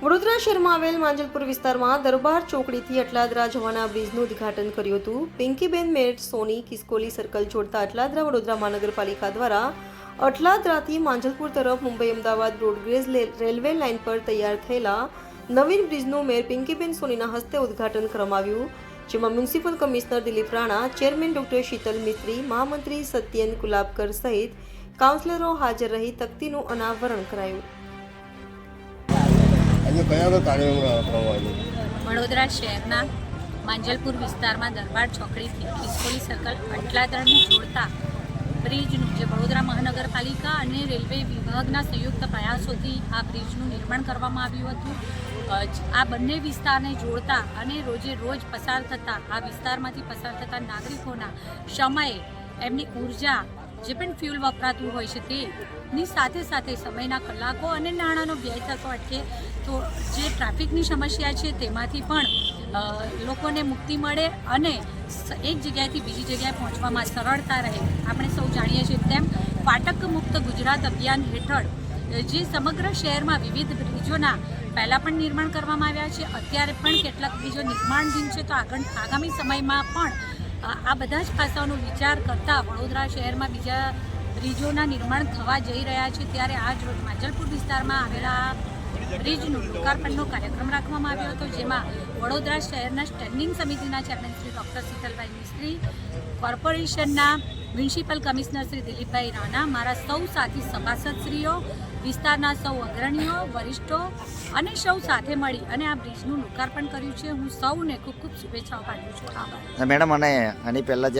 વડોદરા શહેરમાં આવેલ માંજલપુર વિસ્તારમાં દરબાર ચોકડીથી અટલાદરા જવાના બ્રિજનું ઉદ્ઘાટન કર્યું હતું. પિંકીબેન મેટ સોની, કિસ્કોલી સર્કલ જોડતા અટલાદરા વડોદરા મહાનગરપાલિકા દ્વારા અટલાદરાથી માંજલપુર તરફ Mumbai Ahmedabad broad gauge railway line પર તૈયાર થયેલા નવીન બ્રિજનું મેયર પિંકીબેન સોનીના હસ્તે ઉદ્ઘાટન કરવામાં આવ્યું, જેમાં municipal commissioner Dilip Rana, chairman doctor Sheetal Mistry, મહામંત્રી સત્યન કુલાબકર સહિત કાઉન્સિલરો હાજર રહી તકતીનું અનાવરણ કરાયું. આજે કયા કયા કાર્યક્રમ કરવામાં વડોદરા શહેરના માંજલપુર વિસ્તારમાં દરબાર ચોકડીથી ખિસકોલી સર્કલ અટલાદરને જોડતા બ્રિજનું જે વડોદરા મહાનગરપાલિકા અને રેલવે વિભાગના સંયુક્ત પ્રયાસોથી આ બ્રિજનું નિર્માણ કરવામાં આવ્યું હતું. આ બંને વિસ્તારને જોડતા અને રોજે રોજ પસાર થતા, આ વિસ્તારમાંથી પસાર થતા નાગરિકોના સમયે એમની ઊર્જા જે પણ ફ્યુલ વપરાતું હોય છે તેની સાથે સાથે સમયના કલાકો અને નાણાંનો વ્યય થતો અટકે તો જે ટ્રાફિકની સમસ્યા છે તેમાંથી પણ લોકોને મુક્તિ મળે અને એક જગ્યાએથી બીજી જગ્યાએ પહોંચવામાં સરળતા રહે. આપણે સૌ જાણીએ છીએ તેમ ફાટક મુક્ત ગુજરાત અભિયાન હેઠળ જે સમગ્ર શહેરમાં વિવિધ બ્રિજોના પહેલાં પણ નિર્માણ કરવામાં આવ્યા છે, અત્યારે પણ કેટલાક બ્રિજો નિર્માણધીન છે, તો આગળ, આગામી સમયમાં પણ આ બધા જ પાસાઓનો વિચાર કરતાં વડોદરા શહેરમાં બીજા બ્રિજોના નિર્માણ થવા જઈ રહ્યા છે, ત્યારે આજ રોજ માંજલપુર વિસ્તારમાં આવેલા બ્રિજનું લોકાર્પણનો કાર્યક્રમ રાખવામાં આવ્યો હતો, જેમાં વડોદરા શહેરના સ્ટેન્ડિંગ સમિતિના ચેરમેન શ્રી ડૉક્ટર શીતલભાઈ મિસ્ત્રી, કોર્પોરેશનના મ્યુનિસિપલ કમિશનર શ્રી દિલીપભાઈ રાણા, મારા સૌ સાથી સભાસદશ્રીઓ, વિસ્તારના સૌ અગ્રણીઓ, વરિષ્ઠો અને સૌ સાથે મળી અને આ બ્રિજનું લોકાર્પણ કર્યું છે. હું સૌને ખૂબ ખૂબ શુભેચ્છાઓ પાઠવું છું. મેડમ, અને આની પહેલાં